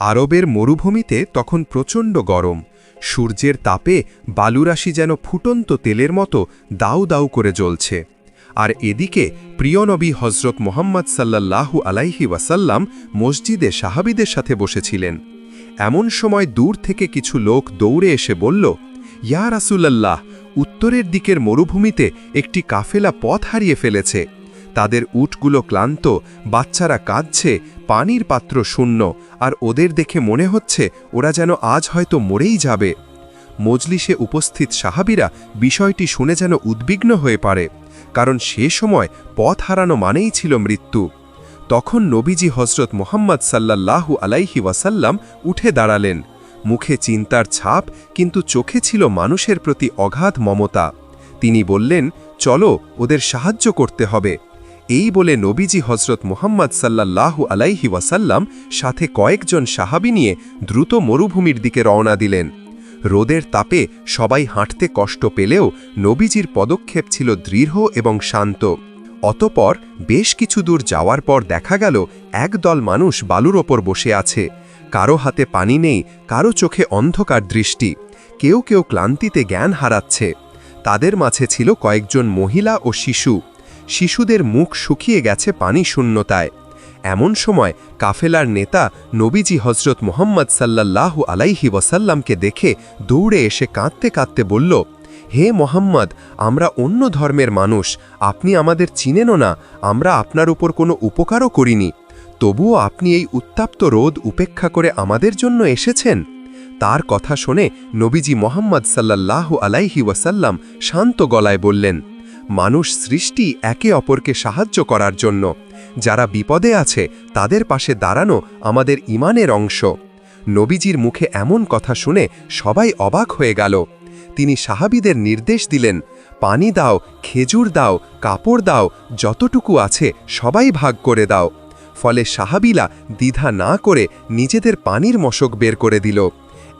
আরবের মরুভূমিতে তখন প্রচণ্ড গরম। সূর্যের তাপে বালুরাশি যেন ফুটন্ত তেলের মতো দাউ দাউ করে জ্বলছে। আর এদিকে প্রিয়নবী হজরত মোহাম্মদ সাল্লাল্লাহু আলাইহি ওয়াসাল্লাম মসজিদে সাহাবিদের সাথে বসেছিলেন। এমন সময় দূর থেকে কিছু লোক দৌড়ে এসে বলল, ইয়া রাসুলাল্লাহ, উত্তরের দিকের মরুভূমিতে একটি কাফেলা পথ হারিয়ে ফেলেছে। তাদের উটগুলো ক্লান্ত, বাচ্চারা কাঁদছে, পানির পাত্র শূন্য, আর ওদের দেখে মনে হচ্ছে ওরা যেন আজ হয়তো মরেই যাবে। মজলিসে উপস্থিত সাহাবিরা বিষয়টি শুনে যেন উদ্বিগ্ন হয়ে পারে, কারণ সে সময় পথ হারানো মানেই ছিল মৃত্যু। তখন নবীজি হজরত মোহাম্মদ সাল্লাল্লাহু আলাইহি ওয়াসাল্লাম উঠে দাঁড়ালেন। মুখে চিন্তার ছাপ, কিন্তু চোখে ছিল মানুষের প্রতি অগাধ মমতা। তিনি বললেন, চলো, ওদের সাহায্য করতে হবে। এই বলে নবীজি হজরত মোহাম্মদ সাল্লাল্লাহু আলাইহি ওয়াসাল্লাম সাথে কয়েকজন সাহাবি নিয়ে দ্রুত মরুভূমির দিকে রওনা দিলেন। রোদের তাপে সবাই হাঁটতে কষ্ট পেলেও নবীজির পদক্ষেপ ছিল দৃঢ় এবং শান্ত। অতপর বেশ কিছু দূর যাওয়ার পর দেখা গেল একদল মানুষ বালুর ওপর বসে আছে। কারও হাতে পানি নেই, কারও চোখে অন্ধকার দৃষ্টি। কেউ কেউ ক্লান্তিতে জ্ঞান হারাচ্ছে। তাদের মাঝে ছিল কয়েকজন মহিলা ও শিশু। শিশুদের মুখ শুকিয়ে গেছে পানি শূন্যতায়। এমন সময় কাফেলার নেতা নবীজি হজরত মোহাম্মদ সাল্লাল্লাহু আলাইহি ওয়াসাল্লামকে দেখে দৌড়ে এসে কাঁদতে কাঁদতে বলল, হে মোহাম্মদ, আমরা অন্য ধর্মের মানুষ। আপনি আমাদের চিনেনও না। আমরা আপনার উপর কোনো উপকারও করিনি। তবুও আপনি এই উত্তাপ্ত রোদ উপেক্ষা করে আমাদের জন্য এসেছেন? তার কথা শুনে নবীজি মোহাম্মদ সাল্লাল্লাহু আলাইহি ওয়াসাল্লাম শান্ত গলায় বললেন মানুষ সৃষ্টি একে অপরকে সাহায্য করার জন্য। যারা বিপদে আছে, তাদের পাশে দাঁড়ানো আমাদের ইমানের অংশ। নবীজির মুখে এমন কথা শুনে সবাই অবাক হয়ে গেল। তিনি সাহাবিদের নির্দেশ দিলেন, পানি দাও, খেজুর দাও, কাপড় দাও, যতটুকু আছে সবাই ভাগ করে দাও। ফলে সাহাবিলা দ্বিধা না করে নিজেদের পানির মশক বের করে দিল।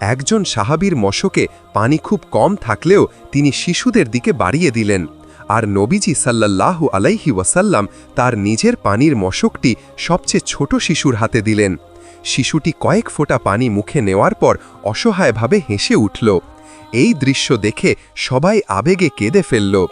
একজন সাহাবির মশকে পানি খুব কম থাকলেও তিনি শিশুদের দিকে বাড়িয়ে দিলেন। আর নবীজি সাল্লাল্লাহু আলাইহি ওয়াসাল্লাম তার নিজের পানির মশকটি সবচেয়ে ছোট শিশুর হাতে দিলেন। শিশুটি কয়েক ফোঁটা পানি মুখে নেওয়ার পর অসহায়ভাবে হেসে উঠল। এই দৃশ্য দেখে সবাই আবেগে কেঁদে ফেলল।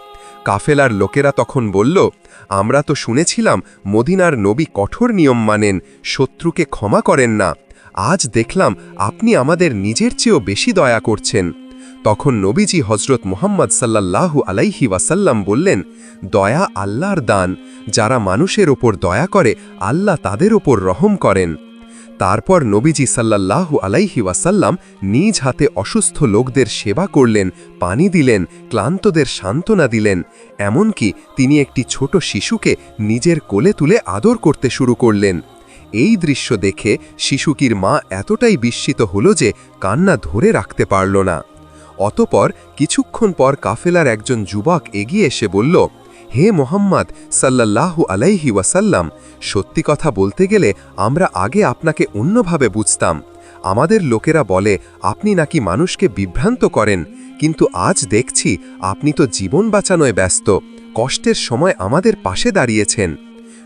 কাফেলার লোকেরা তখন বলল, আমরা তো শুনেছিলাম মদিনার নবী কঠোর নিয়ম মানেন, শত্রুকে ক্ষমা করেন না। আজ দেখলাম আপনি আমাদের নিজের চেয়েও বেশি দয়া করছেন। তখন নবীজি হজরত মোহাম্মদ সাল্লাল্লাহু আলাইহি ওয়াসাল্লাম বললেন, দয়া আল্লাহর দান, যারা মানুষের ওপর দয়া করে, আল্লাহ তাদের ওপর রহম করেন। তারপর নবীজি সাল্লাল্লাহু আলাইহি ওয়াসাল্লাম নিজ হাতে অসুস্থ লোকদের সেবা করলেন, পানি দিলেন, ক্লান্তদের সান্ত্বনা দিলেন, এমনকি তিনি একটি ছোট শিশুকে নিজের কোলে তুলে আদর করতে শুরু করলেন। এই দৃশ্য দেখে শিশুকির মা এতটাই বিস্মিত হল যে কান্না ধরে রাখতে পারল না। অতপর কিছুক্ষণ পর কাফেলার একজন যুবক এগিয়ে এসে বলল, হে মোহাম্মদ সাল্লাল্লাহু আলাইহি ওয়াসাল্লাম, সত্যি কথা বলতে গেলে আমরা আগে আপনাকে অন্যভাবে বুঝতাম। আমাদের লোকেরা বলে, আপনি নাকি মানুষকে বিভ্রান্ত করেন, কিন্তু আজ দেখছি আপনি তো জীবন বাঁচানোয় ব্যস্ত, কষ্টের সময় আমাদের পাশে দাঁড়িয়েছেন।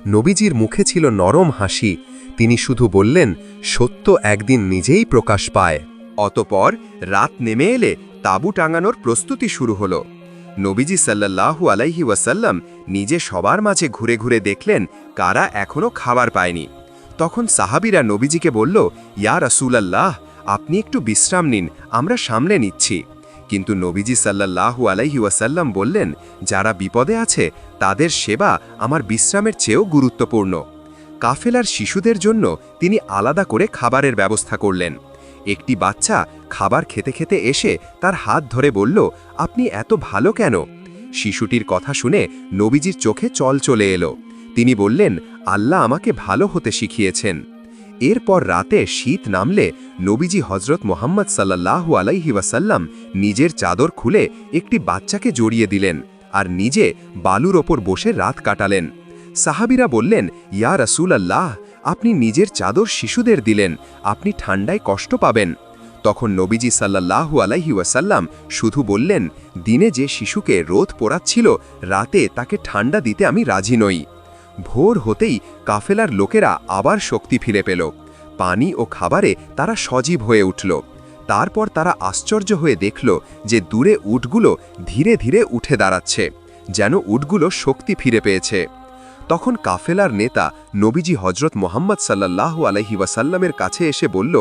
নবীজির মুখে ছিল নরম হাসি। তিনি শুধু বললেন, সত্য একদিন নিজেই প্রকাশ পায়। অতপর রাত নেমে এলে তাঁবু টাঙানোর প্রস্তুতি শুরু হল। নবীজি সাল্লাল্লাহু আলাইহি ওয়াসাল্লাম নিজে সবার মাঝে ঘুরে ঘুরে দেখলেন কারা এখনও খাবার পায়নি। তখন সাহাবিরা নবীজিকে বলল, ইয়া রাসূলাল্লাহ, আপনি একটু বিশ্রাম নিন, আমরা সামলে নিচ্ছি। কিন্তু নবীজি সাল্লাল্লাহু আলাইহি ওয়াসাল্লাম বললেন, যারা বিপদে আছে, তাদের সেবা আমার বিশ্রামের চেয়েও গুরুত্বপূর্ণ। কাফেলার শিশুদের জন্য তিনি আলাদা করে খাবারের ব্যবস্থা করলেন। একটি বাচ্চা খাবার খেতে খেতে এসে তার হাত ধরে বলল, আপনি এত ভালো কেন? শিশুটির কথা শুনে নবীজির চোখে চল চলে এলো। তিনি বললেন, আল্লাহ আমাকে ভালো হতে শিখিয়েছেন। এরপর রাতে শীত নামলে নবীজি হজরত মোহাম্মদ সাল্লাহু আলাইহি ওয়াসাল্লাম নিজের চাদর খুলে একটি বাচ্চাকে জড়িয়ে দিলেন আর নিজে বালুর ওপর বসে রাত কাটালেন। সাহাবিরা বললেন, ইয়া রসুল আল্লাহ আপনি নিজের চাদর শিশুদের দিলেন, আপনি ঠান্ডায় কষ্ট পাবেন। তখন নবীজি সাল্লাল্লাহু আলাইহি ওয়াসাল্লাম শুধু বললেন, দিনে যে শিশুকে রোদ পোড়াচ্ছিল, রাতে তাকে ঠান্ডা দিতে আমি রাজি নই। ভোর হতেই কাফেলার লোকেরা আবার শক্তি ফিরে পেল। পানি ও খাবারে তারা সজীব হয়ে উঠল। তারপর তারা আশ্চর্য হয়ে দেখল যে দূরে উটগুলো ধীরে ধীরে উঠে দাঁড়াচ্ছে, যেন উটগুলো শক্তি ফিরে পেয়েছে। তখন কাফেলার নেতা নবীজি হজরত মোহাম্মদ সাল্লাল্লাহু আলহি ওয়াসাল্লামের কাছে এসে বলল,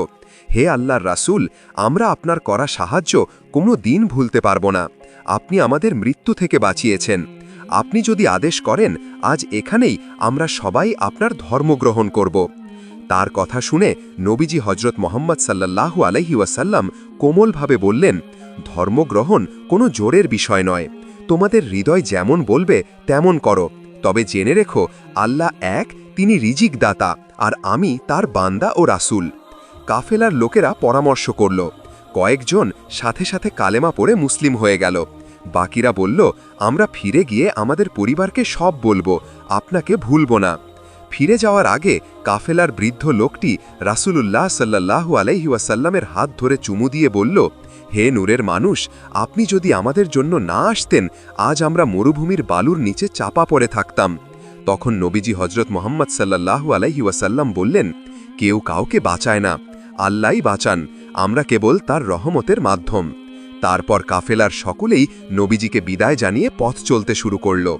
হে আল্লাহর রাসূল, আমরা আপনার করা সাহায্য কোনো দিন ভুলতে পারব না। আপনি আমাদের মৃত্যু থেকে বাঁচিয়েছেন। আপনি যদি আদেশ করেন, আজ এখানেই আমরা সবাই আপনার ধর্ম গ্রহণ করব তার কথা শুনে নবীজি হজরত মোহাম্মদ সাল্লাল্লাহু আলহি ওয়াসাল্লাম কোমলভাবে বললেন ধর্মগ্রহণ কোনো জোরের বিষয় নয়। তোমাদের হৃদয় যেমন বলবে, তেমন করো। তবে জেনে রেখো, আল্লাহ এক, তিনি রিজিক দাতা আর আমি তার বান্দা ও রাসুল। কাফেলার লোকেরা পরামর্শ করল। কয়েকজন সাথে সাথে কালেমা পড়ে মুসলিম হয়ে গেল। বাকিরা বলল, আমরা ফিরে গিয়ে আমাদের পরিবারকে সব বলব, আপনাকে ভুলব না। ফিরে যাওয়ার আগে কাফেলার বৃদ্ধ লোকটি রাসুলুল্লাহ সাল্লাহু আলাইহাসাল্লামের হাত ধরে চুমু দিয়ে বলল হে নূরের মানুষ, আপনি যদি আমাদের জন্য না আসতেন, আজ আমরা মরুভূমির বালুর নিচে চাপা পড়ে থাকতাম। তখন নবীজি হজরত মোহাম্মদ সাল্লাহু আলাইহি ওয়াসাল্লাম বললেন, কেউ কাউকে বাঁচায় না। আল্লাহই বাঁচান। আমরা কেবল তার রহমতের মাধ্যম। তারপর কাফেলার সকলেই নবীজিকে বিদায় জানিয়ে পথ চলতে শুরু করল।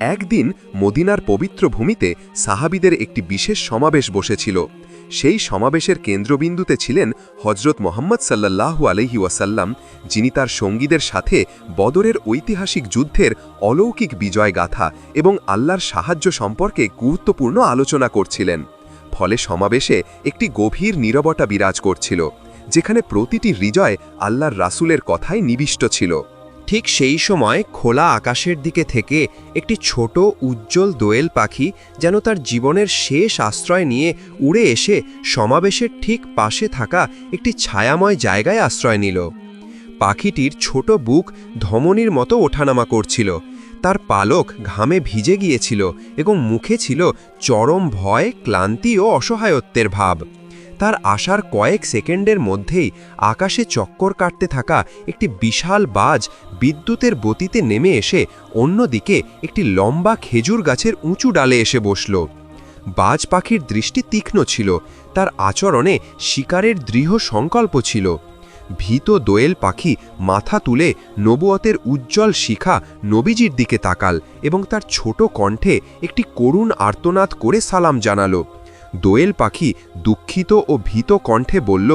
একদিন মদিনার পবিত্র ভূমিতে সাহাবিদের একটি বিশেষ সমাবেশ বসেছিল। সেই সমাবেশের কেন্দ্রবিন্দুতে ছিলেন হজরত মোহাম্মদ সাল্লাল্লাহু আলহি ওয়াসাল্লাম, যিনি তার সঙ্গীদের সাথে বদরের ঐতিহাসিক যুদ্ধের অলৌকিক বিজয় গাথা এবং আল্লাহর সাহায্য সম্পর্কে গুরুত্বপূর্ণ আলোচনা করছিলেন। ফলে সমাবেশে একটি গভীর নীরবতা বিরাজ করছিল, যেখানে প্রতিটি হৃদয় আল্লাহর রাসুলের কথায় নিবিষ্ট ছিল। ঠিক সেই সময় খোলা আকাশের দিকে থেকে একটি ছোট উজ্জ্বল দোয়েল পাখি যেন তার জীবনের শেষ আশ্রয় নিয়ে উড়ে এসে সমাবেশের ঠিক পাশে থাকা একটি ছায়াময় জায়গায় আশ্রয় নিল। পাখিটির ছোট বুক ধমনির মতো ওঠানামা করছিল। তার পালক ঘামে ভিজে গিয়েছিল এবং মুখে ছিল চরম ভয়, ক্লান্তি ও অসহায়ত্বের ভাব। তার আসার কয়েক সেকেন্ডের মধ্যেই আকাশে চক্কর কাটতে থাকা একটি বিশাল বাজ বিদ্যুতের গতিতে নেমে এসে অন্যদিকে একটি লম্বা খেজুর গাছের উঁচু ডালে এসে বসল। বাজ পাখির দৃষ্টি তীক্ষ্ণ ছিল, তার আচরণে শিকারের দৃঢ় সংকল্প ছিল। ভীত দোয়েল পাখি মাথা তুলে নবুয়তের উজ্জ্বল শিখা নবীজির দিকে তাকাল এবং তার ছোট কণ্ঠে একটি করুণ আর্তনাদ করে সালাম জানালো। দোয়েল পাখি দুঃখিত ও ভীত কণ্ঠে বলল,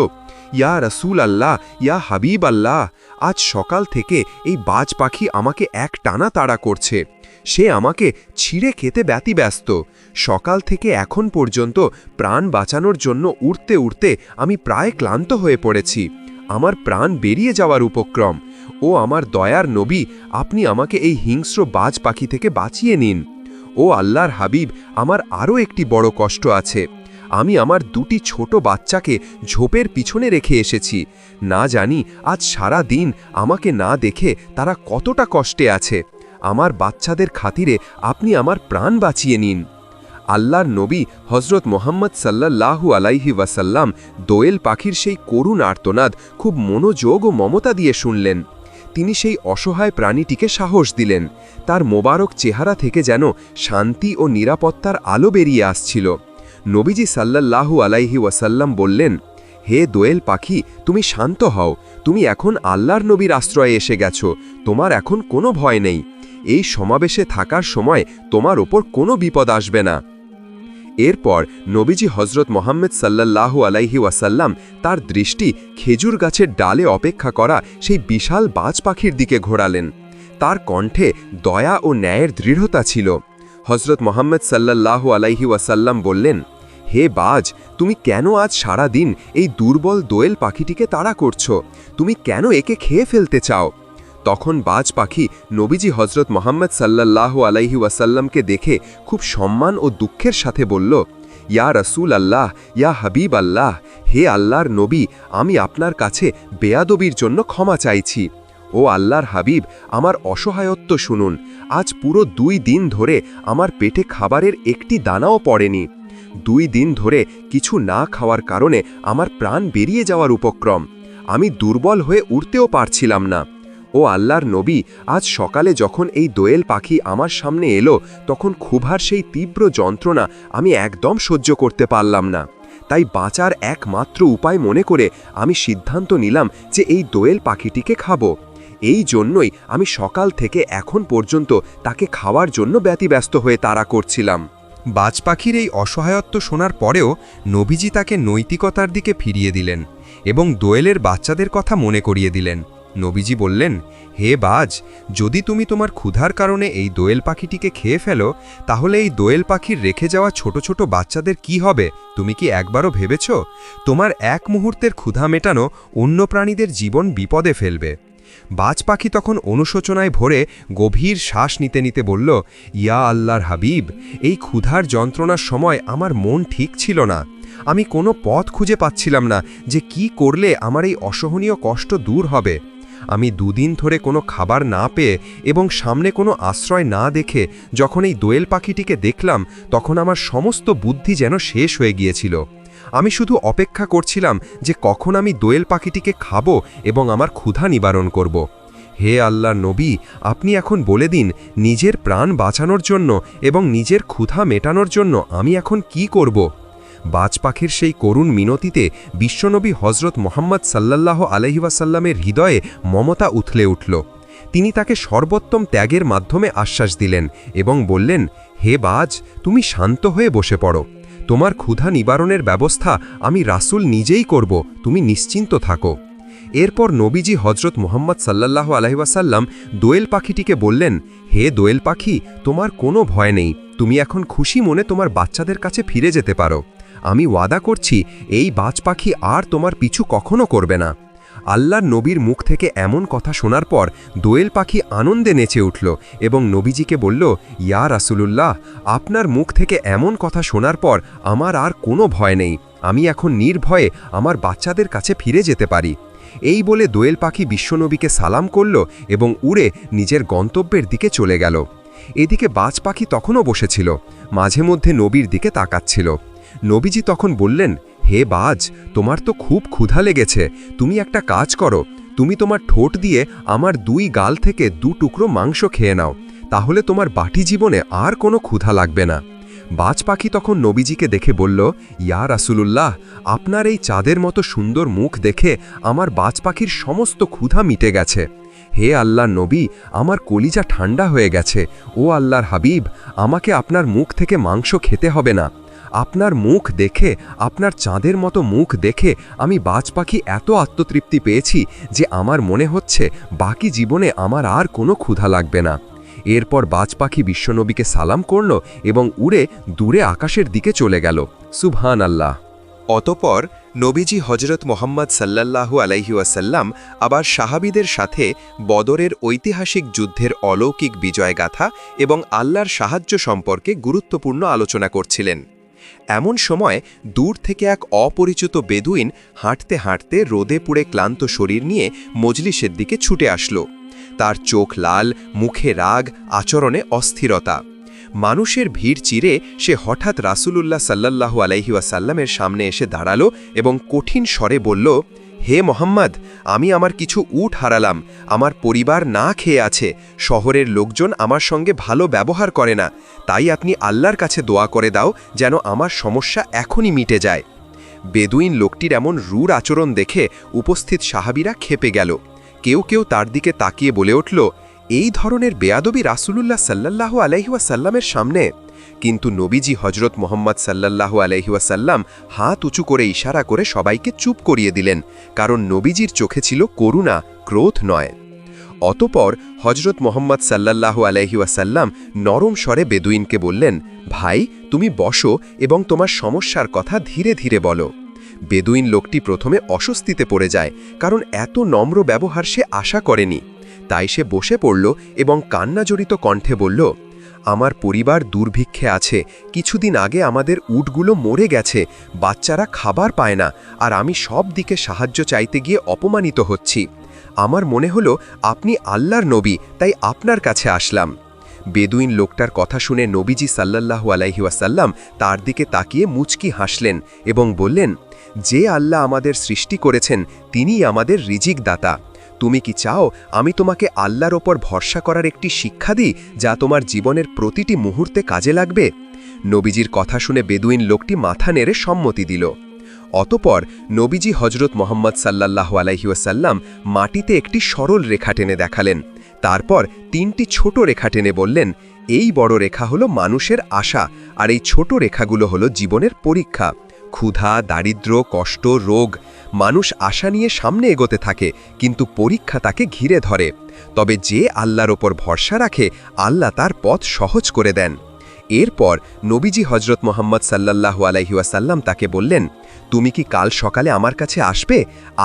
ইয়া রসুল আল্লাহ ইয়া হাবিব আল্লাহ আজ সকাল থেকে এই বাজ পাখি আমাকে এক টানা তাড়া করছে। সে আমাকে ছিঁড়ে খেতে ব্যতিব্যস্ত। সকাল থেকে এখন পর্যন্ত প্রাণ বাঁচানোর জন্য উড়তে উড়তে আমি প্রায় ক্লান্ত হয়ে পড়েছি। আমার প্রাণ বেরিয়ে যাওয়ার উপক্রম। ও আমার দয়ার নবী, আপনি আমাকে এই হিংস্র বাজ পাখি থেকে বাঁচিয়ে নিন। ও আল্লাহর হাবিব, আমার আরও একটি বড় কষ্ট আছে। আমি আমার দুটি ছোট বাচ্চাকে ঝোপের পিছনে রেখে এসেছি। না জানি আজ সারা দিন আমাকে না দেখে তারা কতটা কষ্টে আছে। আমার বাচ্চাদের খাতিরে আপনি আমার প্রাণ বাঁচিয়ে নিন। আল্লাহর নবী হজরত মোহাম্মদ সাল্লাল্লাহু আলাইহি ওয়াসাল্লাম দোয়েল পাখির সেই করুণ আর্তনাদ খুব মনোযোগ ও মমতা দিয়ে শুনলেন। তিনি সেই অসহায় প্রাণীটিকে সাহস দিলেন। তার মোবারক চেহারা থেকে যেন শান্তি ও নিরাপত্তার আলো বেরিয়ে আসছিল। নবীজি সাল্লাল্লাহু আলাইহি ওয়াসাল্লাম বললেন, হে দোয়েল পাখি, তুমি শান্ত হও। তুমি এখন আল্লাহর নবীর আশ্রয়ে এসে গেছ। তোমার এখন কোনো ভয় নেই। এই সমাবেশে থাকার সময় তোমার ওপর কোনো বিপদ আসবে না। এরপর নবীজি হজরত মোহাম্মদ সাল্লাল্লাহু আলাইহি ওয়াসাল্লাম তার দৃষ্টি খেজুর গাছের ডালে অপেক্ষা করা সেই বিশাল বাজ পাখির দিকে ঘোরালেন। তার কণ্ঠে দয়া ও ন্যায়ের দৃঢ়তা ছিল। হজরত মোহাম্মদ সাল্লাল্লাহু আলাইহি ওয়াসাল্লাম বললেন, হে বাজ, তুমি কেন আজ সারা দিন এই দুর্বল দোয়েল পাখিটিকে তাড়া করছ? তুমি কেন একে খেয়ে ফেলতে চাও? তখন বাজ পাখি নবীজি হজরত মোহাম্মদ সাল্লাহ আলাইহি ওয়াসাল্লামকে দেখে খুব সম্মান ও দুঃখের সাথে বলল, ইয়া রসুল আল্লাহ ইয়া হাবিব আল্লাহ হে আল্লাহর নবী, আমি আপনার কাছে বেয়াদবির জন্য ক্ষমা চাইছি। ও আল্লাহর হাবিব, আমার অসহায়ত্ব শুনুন, আজ পুরো দুই দিন ধরে আমার পেটে খাবারের একটি দানাও পড়েনি। দুই দিন ধরে কিছু না খাওয়ার কারণে আমার প্রাণ বেরিয়ে যাওয়ার উপক্রম। আমি দুর্বল হয়ে উঠতেও পারছিলাম না। ও আল্লাহর নবী, আজ সকালে যখন এই দোয়েল পাখি আমার সামনে এলো, তখন ক্ষুভার সেই তীব্র যন্ত্রণা আমি একদম সহ্য করতে পারলাম না। তাই বাঁচার একমাত্র উপায় মনে করে আমি সিদ্ধান্ত নিলাম যে এই দোয়েল পাখিটিকে খাব। এই জন্যই আমি সকাল থেকে এখন পর্যন্ত তাকে খাওয়ার জন্য ব্যতিব্যস্ত হয়ে তাড়া করছিলাম। বাজ পাখির এই অসহায়ত্ব শোনার পরেও নবীজি তাকে নৈতিকতার দিকে ফিরিয়ে দিলেন এবং দোয়েলের বাচ্চাদের কথা মনে করিয়ে দিলেন। নবীজি বললেন, হে বাজ, যদি তুমি তোমার ক্ষুধার কারণে এই দোয়েল পাখিটিকে খেয়ে ফেলো, তাহলে এই দোয়েল পাখির রেখে যাওয়া ছোট ছোট বাচ্চাদের কি হবে? তুমি কি একবারও ভেবেছ? তোমার এক মুহূর্তের ক্ষুধা মেটানো অন্য প্রাণীদের জীবন বিপদে ফেলবে। বাজ পাখি তখন অনুশোচনায় ভরে গভীর শ্বাস নিতে নিতে বলল, ইয়া আল্লাহর হাবিব, এই ক্ষুধার যন্ত্রণার সময় আমার মন ঠিক ছিল না। আমি কোনো পথ খুঁজে পাচ্ছিলাম না যে কি করলে আমার এই অসহনীয় কষ্ট দূর হবে। আমি দুদিন ধরে কোনো খাবার না পেয়ে এবং সামনে কোনো আশ্রয় না দেখে যখন এই দোয়েল পাখিটিকে দেখলাম, তখন আমার সমস্ত বুদ্ধি যেন শেষ হয়ে গিয়েছিল আমি শুধু অপেক্ষা করছিলাম যে কখন আমি দোয়েল পাখিটিকে খাব এবং আমার ক্ষুধা নিবারণ করব। হে আল্লাহ নবী, আপনি এখন বলে দিন, নিজের প্রাণ বাঁচানোর জন্য এবং নিজের ক্ষুধা মেটানোর জন্য আমি এখন কি করব বাজ পাখির সেই করুণ মিনতিতে বিশ্বনবী হজরত মোহাম্মদ সাল্লাল্লাহ আলহিবাসাল্লামের হৃদয়ে মমতা উথলে উঠল। তিনি তাকে সর্বোত্তম ত্যাগের মাধ্যমে আশ্বাস দিলেন এবং বললেন, হে বাজ, তুমি শান্ত হয়ে বসে পড়ো। তোমার ক্ষুধা নিবারণের ব্যবস্থা আমি রাসুল নিজেই করব, তুমি নিশ্চিন্ত থাকো এরপর নবীজি হজরত মোহাম্মদ সাল্লাল্লাহ আলহিবাসাল্লাম দোয়েল পাখিটিকে বললেন, হে দোয়েল পাখি, তোমার কোনো ভয় নেই। তুমি এখন খুশি মনে তোমার বাচ্চাদের কাছে ফিরে যেতে পারো। আমি ওয়াদা করছি, এই বাজ পাখি আর তোমার পিছু কখনো করবে না। আল্লাহর নবীর মুখ থেকে এমন কথা শোনার পর দোয়েল পাখি আনন্দে নেচে উঠল এবং নবীজিকে বলল, ইয়া রাসুলুল্লাহ, আপনার মুখ থেকে এমন কথা শোনার পর আমার আর কোনো ভয় নেই। আমি এখন নির্ভয়ে আমার বাচ্চাদের কাছে ফিরে যেতে পারি। এই বলে দোয়েল পাখি বিশ্বনবীকে সালাম করল এবং উড়ে নিজের গন্তব্যের দিকে চলে গেল। এদিকে বাজ পাখি তখনও বসেছিল, মাঝে মধ্যে নবীর দিকে তাকাচ্ছিল। নবীজি তখন বললেন, হে বাজ, তোমার তো খুব ক্ষুধা লেগেছে। তুমি একটা কাজ করো। তুমি তোমার ঠোঁট দিয়ে আমার দুই গাল থেকে দু টুকরো মাংস খেয়ে নাও। তাহলে তোমার বাটি জীবনে আর কোনো ক্ষুধা লাগবে না। বাজ পাখি তখন নবীজিকে দেখে বলল, ইয়া রাসুলুল্লাহ, আপনার এই চাঁদের মতো সুন্দর মুখ দেখে আমার বাজ পাখির সমস্ত ক্ষুধা মিটে গেছে। হে আল্লাহ নবী, আমার কলিজা ঠান্ডা হয়ে গেছে। ও আল্লাহর হাবিব, আমাকে আপনার মুখ থেকে মাংস খেতে হবে না। আপনার মুখ দেখে, আপনার চাঁদের মতো মুখ দেখে আমি বাজ পাখি এত আত্মতৃপ্তি পেয়েছি যে আমার মনে হচ্ছে বাকি জীবনে আমার আর কোনো ক্ষুধা লাগবে না। এরপর বাজ পাখি বিশ্বনবীকে সালাম করল এবং উড়ে দূরে আকাশের দিকে চলে গেল। সুবহান আল্লাহ অতপর নবীজি হজরত মোহাম্মদ সাল্লাল্লাহু আলাইহুয়াসাল্লাম আবার সাহাবিদের সাথে বদরের ঐতিহাসিক যুদ্ধের অলৌকিক বিজয়গাথা এবং আল্লাহর সাহায্য সম্পর্কে গুরুত্বপূর্ণ আলোচনা করছিলেন। এমন সময় দূর থেকে এক অপরিচিত বেদুইন হাঁটতে হাঁটতে রোদে পুড়ে ক্লান্ত শরীর নিয়ে মজলিসের দিকে ছুটে আসলো। তার চোখ লাল, মুখে রাগ, আচরণে অস্থিরতা। মানুষের ভিড় চিরে সে হঠাৎ রাসুলুল্লাহ সাল্লাল্লাহু আলাইহিওয়াসাল্লামের সামনে এসে দাঁড়াল এবং কঠিন স্বরে বলল হে মোহাম্মদ, আমি আমার কিছু উট হারালাম, আমার পরিবার না খেয়ে আছে, শহরের লোকজন আমার সঙ্গে ভালো ব্যবহার করে না, তাই আপনি আল্লাহর কাছে দোয়া করে দাও যেন আমার সমস্যা এখনই মিটে যায়। বেদুইন লোকটির এমন রূঢ় আচরণ দেখে উপস্থিত সাহাবিরা খেপে গেল। কেউ কেউ তার দিকে তাকিয়ে বলে উঠল, এই ধরনের বেয়াদবি রাসূলুল্লাহ সাল্লাল্লাহু আলাইহুয়াসাল্লামের সামনে? কিন্তু নবীজি হজরত মোহাম্মদ সাল্লাল্লাহু আলহিউসাল্লাম হাত উঁচু করে ইশারা করে সবাইকে চুপ করিয়ে দিলেন, কারণ নবীজির চোখে ছিল করুণা, ক্রোধ নয়। অতপর হজরত মোহাম্মদ সাল্লাল্লাহু আলহিউসাল্লাম নরম স্বরে বেদুইনকে বললেন, ভাই, তুমি বসো এবং তোমার সমস্যার কথা ধীরে ধীরে বলো। বেদুইন লোকটি প্রথমে অস্বস্তিতে পড়ে যায়, কারণ এত নম্র ব্যবহার সে আশা করেনি। তাই সে বসে পড়ল এবং কান্নাজড়িত কণ্ঠে বলল আমার পরিবার দুর্ভিক্ষে আছে। কিছুদিন আগে আমাদের উটগুলো মরে গেছে। বাচ্চারা খাবার পায় না আর আমি সব দিকে সাহায্য চাইতে গিয়ে অপমানিত হচ্ছি। আমার মনে হলো, আপনি আল্লাহর নবী, তাই আপনার কাছে আসলাম। বেদুইন লোকটার কথা শুনে নবীজি সাল্লাল্লাহু আলাইহিওয়াসাল্লাম তার দিকে তাকিয়ে মুচকি হাসলেন এবং বললেন, যে আল্লাহ আমাদের সৃষ্টি করেছেন, তিনিই আমাদের রিজিক দাতা তুমি কি চাও আমি তোমাকে আল্লাহর ওপর ভরসা করার একটি শিক্ষা দিই যা তোমার জীবনের প্রতিটি মুহূর্তে কাজে লাগবে? নবীজির কথা শুনে বেদুইন লোকটি মাথা নেড়ে সম্মতি দিল। অতপর নবীজি হজরত মোহাম্মদ সাল্লাল্লাহু আলাইহিওয়াসাল্লাম মাটিতে একটি সরল রেখা টেনে দেখালেন। তারপর তিনটি ছোট রেখা টেনে বললেন, এই বড় রেখা হলো মানুষের আশা, আর এই ছোট রেখাগুলো হলো জীবনের পরীক্ষা। ক্ষুধা, দারিদ্র্য, কষ্ট, রোগ, মানুষ আশা নিয়ে সামনে এগোতে থাকে, কিন্তু পরীক্ষা তাকে ঘিরে ধরে। তবে যে আল্লাহর ওপর ভরসা রাখে, আল্লাহ তার পথ সহজ করে দেন। এরপর নবীজি হজরত মোহাম্মদ সাল্লাল্লাহু আলাইহিওয়াসাল্লাম তাকে বললেন, তুমি কি কাল সকালে আমার কাছে আসবে?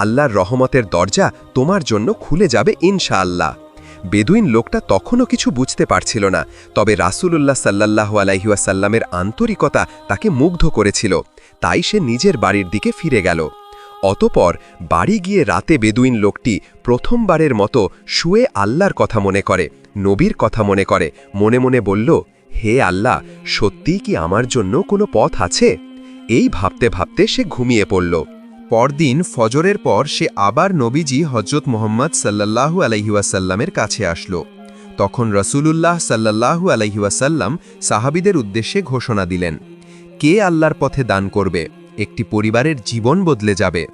আল্লাহর রহমতের দরজা তোমার জন্য খুলে যাবে ইনশাআল্লাহ। বেদুইন লোকটা তখনও কিছু বুঝতে পারছিল না, তবে রাসূলুল্লাহ সাল্লাল্লাহু আলাইহিওয়াসাল্লামের আন্তরিকতা তাকে মুগ্ধ করেছিল। তাই সে নিজের বাড়ির দিকে ফিরে গেল। অতপর বাড়ি গিয়ে রাতে বেদুইন লোকটি প্রথমবারের মতো শুয়ে আল্লাহর কথা মনে করে, নবীর কথা মনে করে, মনে মনে বলল, হে আল্লাহ, সত্যিই কি আমার জন্য কোনো পথ আছে? এই ভাবতে ভাবতে সে ঘুমিয়ে পড়ল। পরদিন ফজরের পর সে আবার নবীজি হজরত মোহাম্মদ সাল্লাল্লাহু আলহিউসাল্লামের কাছে আসলো। তখন রসুলুল্লাহ সাল্লাল্লাহু আলহিউসাল্লাম সাহাবিদের উদ্দেশ্যে ঘোষণা দিলেন কে আল্লাহর পথে দান করবে? একটি পরিবারের জীবন বদলে যাবে।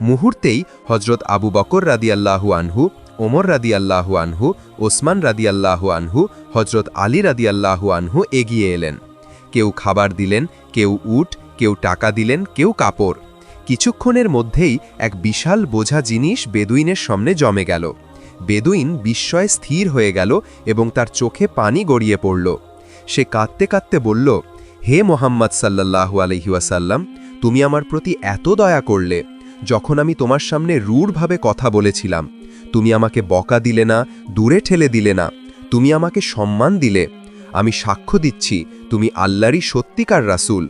মুহূর্তেই হজরত আবু বকর রাদি আল্লাহু আনহু, ওমর রাদিয়াল্লাহু আনহু, ওসমান রাদিয়াল্লাহু আনহু হজরত আলী রাদি আল্লাহু আনহু এগিয়ে এলেন। কেউ খাবার দিলেন, কেউ উট, কেউ টাকা দিলেন, কেউ কাপড়। কিছুক্ষণের মধ্যেই এক বিশাল বোঝা জিনিস বেদুইনের সামনে জমে গেল। বেদুইন বিস্ময়ে স্থির হয়ে গেল এবং তার চোখে পানি গড়িয়ে পড়ল। সে কাঁদতে কাঁদতে বলল হে মোহাম্মদ সাল্লাল্লাহু আলহিউসাল্লাম তুমি আমার প্রতি এত দয়া করলে, যখন আমি তোমার সামনে রূঢ়ভাবে কথা বলেছিলাম, তুমি আমাকে বকা দিলে না, দূরে ঠেলে দিলে না, তুমি আমাকে সম্মান দিলে, আমি সাক্ষ্য দিচ্ছি তুমি আল্লাহরই সত্যিকার রাসূল।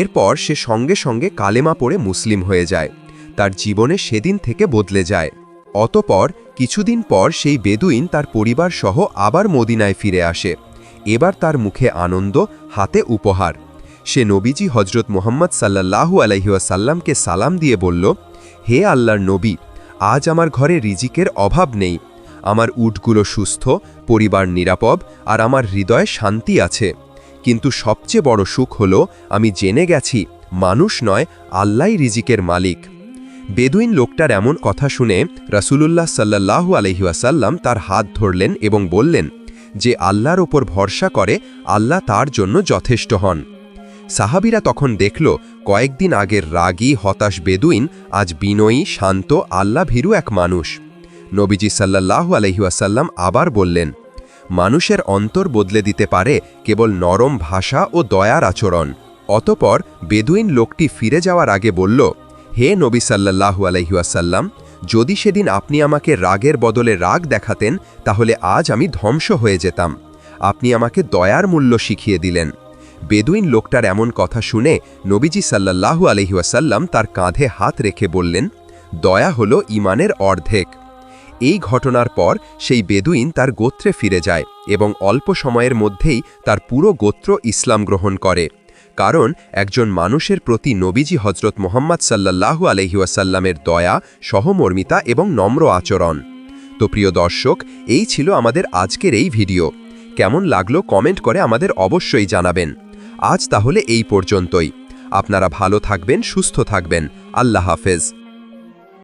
এরপর সে সঙ্গে সঙ্গে কালেমা পড়ে মুসলিম হয়ে যায়, তার জীবনে সেদিন থেকে বদলে যায়। অতপর কিছুদিন পর সেই বেদুইন তার পরিবার সহ আবার মদিনায় ফিরে আসে। এবার তার মুখে আনন্দ, হাতে উপহার। সে নবীজি হজরত মোহাম্মদ সাল্লাল্লাহু আলহিউসাল্লামকে সালাম দিয়ে বলল, হে আল্লাহর নবী, আজ আমার ঘরে রিজিকের অভাব নেই। আমার উটগুলো সুস্থ, পরিবার নিরাপদ, আর আমার হৃদয়ে শান্তি আছে। কিন্তু সবচেয়ে বড় সুখ হল, আমি জেনে গেছি, মানুষ নয় আল্লাহ রিজিকের মালিক। বেদুইন লোকটার এমন কথা শুনে রাসূলুল্লাহ সাল্লাল্লাহু আলহিউসাল্লাম তার হাত ধরলেন এবং বললেন যে আল্লাহর ওপর ভরসা করে, আল্লাহ তার জন্য যথেষ্ট হন। সাহাবিরা তখন দেখল, কয়েকদিন আগের রাগী, হতাশ বেদুইন, আজ বিনয়ী, শান্ত আল্লাহ ভীরু এক মানুষ। নবীজি সাল্লাল্লাহু আলহিউসাল্লাম আবার বললেন, মানুষের অন্তর বদলে দিতে পারে কেবল নরম ভাষা ও দয়ার আচরণ। অতপর বেদুইন লোকটি ফিরে যাওয়ার আগে বলল, হে নবী সাল্লাল্লাহু আলহিউসাল্লাম যদি সেদিন আপনি আমাকে রাগের বদলে রাগ দেখাতেন, তাহলে আজ আমি ধ্বংস হয়ে যেতাম। আপনি আমাকে দয়ার মূল্য শিখিয়ে দিলেন। বেদুইন লোকটার এমন কথা শুনে নবীজি সাল্লাল্লাহু আলহিউসাল্লাম তার কাঁধে হাত রেখে বললেন, দয়া হল ইমানের অর্ধেক। এই ঘটনার পর সেই বেদুইন তার গোত্রে ফিরে যায় এবং অল্প সময়ের মধ্যেই তার পুরো গোত্র ইসলাম গ্রহণ করে। কারণ একজন মানুষের প্রতি নবীজি হজরত মোহাম্মদ সাল্লাল্লাহু আলহিউসাল্লামের দয়া, সহমর্মিতা এবং নম্র আচরণ। তো প্রিয় দর্শক, এই ছিল আমাদের আজকের এই ভিডিও। কেমন লাগল কমেন্ট করে আমাদের অবশ্যই জানাবেন। আজ তাহলে এই পর্যন্তই। আপনারা ভালো থাকবেন, সুস্থ থাকবেন। আল্লাহ হাফেজ।